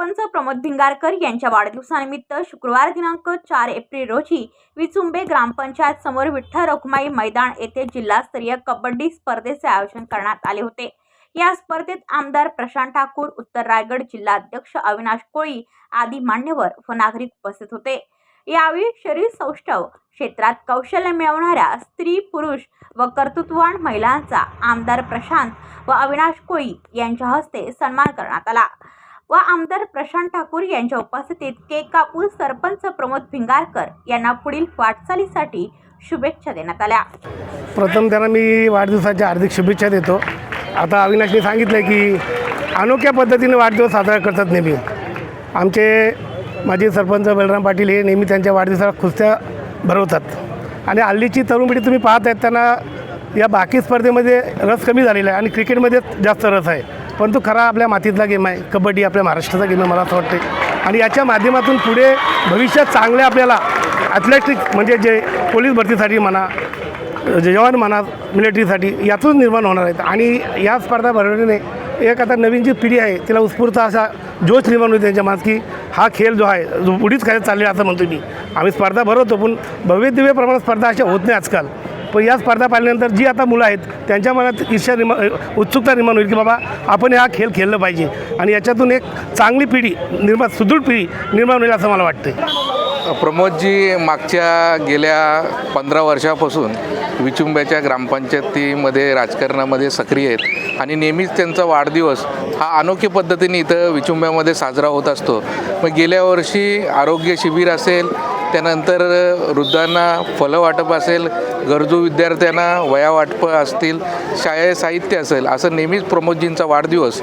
सरपंच प्रमोद भिंगारकर यांच्या वाढदिवसानिमित्त शुक्रवार दिनांक चार एप्रिल रोजी विचुंबे ग्रामपंचायत समोर विठ्ठल रखुमाई मैदान येथे जिल्हास्तरीय कबड्डी स्पर्धेचे आयोजन करण्यात आले होते. या स्पर्धेत आमदार प्रशांत ठाकूर उत्तर रायगड जिल्हाध्यक्ष अविनाश कोळी आदी मान्यवर व नागरिक उपस्थित होते. यावेळी शरीर सौष्ठव क्षेत्रात कौशल्य मिळवणाऱ्या स्त्री पुरुष व कर्तृत्ववान महिलांचा आमदार प्रशांत व अविनाश कोळी यांच्या हस्ते सन्मान करण्यात आला. व आमदार प्रशांत ठाकूर यांच्या उपस्थितीत केक कापून सरपंच प्रमोद भिंगारकर यांना पुढील वाटचालीसाठी शुभेच्छा देण्यात आल्या. प्रथम त्यांना मी वाढदिवसाच्या हार्दिक शुभेच्छा देतो. आता अविनाशने सांगितलं की अनोख्या पद्धतीने वाढदिवस साजरा करतात नेहमी. आमचे माजी सरपंच बलराम पाटील हे नेहमी त्यांच्या वाढदिवसाला खुस्त्या भरवतात. आणि हल्लीची तरुण पिढी तुम्ही पाहत आहेत त्यांना या बाकी स्पर्धेमध्ये रस कमी झालेला आहे आणि क्रिकेटमध्ये जास्त रस आहे. परंतु खरा आपल्या मातीतला गेम आहे. कबड्डी आपल्या महाराष्ट्राचा गेम आहे मला असं वाटते आणि याच्या माध्यमातून पुढे भविष्यात चांगले आपल्याला ॲथलेटिक म्हणजे जे पोलीस भरतीसाठी म्हणा जवान म्हणा मिलिटरीसाठी यातून निर्माण होणार आहेत. आणि या स्पर्धा भरवण्याने एक आता नवीन जी पिढी आहे तिला उत्स्फूर्त असा जोश निर्माण होईल त्यांच्या मनात की हा खेळ जो आहे जो पुढीच खेळ चालले असं म्हणतो मी. आम्ही स्पर्धा भरवतो पण भव्य दिव्य प्रमाणात स्पर्धा अशा होत नाही आजकाल. पण या स्पर्धा पाहिल्यानंतर जी आता मुलं आहेत त्यांच्या मनात ईर्ष्या निर्मा उत्सुकता निर्माण होईल की बाबा आपण हा खेळ खेळलं पाहिजे. आणि याच्यातून एक चांगली पिढी निर्माण सुदृढ पिढी निर्माण होईल असं मला वाटतं प्रमोदजी मागच्या गेल्या पंधरा वर्षापासून विचुंब्याच्या ग्रामपंचायतीमध्ये राजकारणामध्ये सक्रिय आहेत. आणि नेहमीच त्यांचा वाढदिवस हा अनोख्या पद्धतीने इथं विचुंब्यामध्ये साजरा होत असतो. मग गेल्या वर्षी आरोग्य शिबिर असेल त्यानंतर वृद्धांना फलं वाटप असेल गरजू विद्यार्थ्यांना वया वाटप असतील शाळे साहित्य असेल असं नेहमीच प्रमोदजींचा वाढदिवस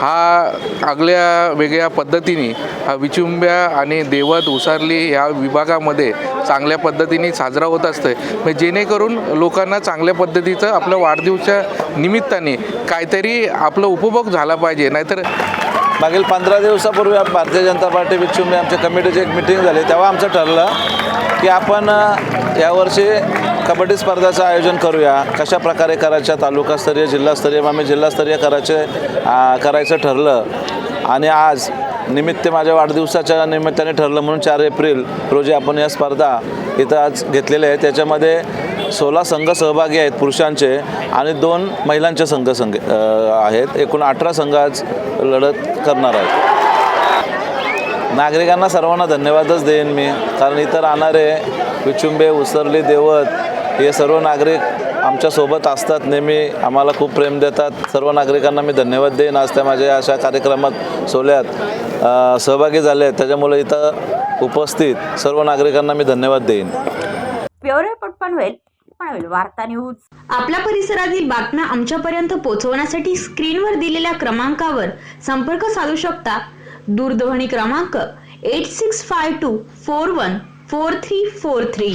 हा आगल्या वेगळ्या पद्धतीने विचुंब्या आणि देवत उसारली ह्या विभागामध्ये चांगल्या पद्धतीने साजरा होत असतं म्हणजे जेणेकरून लोकांना चांगल्या पद्धतीचं आपलं वाढदिवसाच्या निमित्ताने काहीतरी आपलं उपभोग झाला पाहिजे. नाहीतर मागील पंधरा दिवसापूर्वी भारतीय जनता पार्टी विचुंब्या आमच्या कमिटीची एक मिटिंग झाली. तेव्हा आमचं ठरलं की आपण यावर्षी कबड्डी स्पर्धाचं आयोजन करूया. कशा प्रकारे करायच्या तालुकास्तरीय जिल्हास्तरीय आम्ही जिल्हास्तरीय करायचे करायचं ठरलं. आणि आज निमित्त माझ्या वाढदिवसाच्या निमित्ताने ठरलं म्हणून चार एप्रिल रोजी आपण या स्पर्धा इथं आज घेतलेल्या आहेत. त्याच्यामध्ये सोळा संघ सहभागी आहेत पुरुषांचे आणि दोन महिलांचे संघ संघ आहेत. एकूण अठरा संघ आज लढत करणार आहेत. नागरिकांना सर्वांना धन्यवादच देईन मी कारण इथं राहणारे विचुंबे उसरली देवत हे सर्व नागरिक आमच्यासोबत असतात नेहमी आम्हाला खूप प्रेम देतात. सर्व नागरिकांना मी धन्यवाद देईन. आज त्या माझ्या अशा कार्यक्रमात सोहळ्यात सहभागी झाले. त्याच्यामुळे इथं उपस्थित सर्व नागरिकांना मी धन्यवाद देईन. वार्ता न्यूज. आपल्या परिसरातील बातम्या आमच्यापर्यंत पोहोचवण्यासाठी स्क्रीनवर दिलेल्या क्रमांकावर संपर्क साधू शकता. दूरध्वनी क्रमांक eight six five two four one four three four three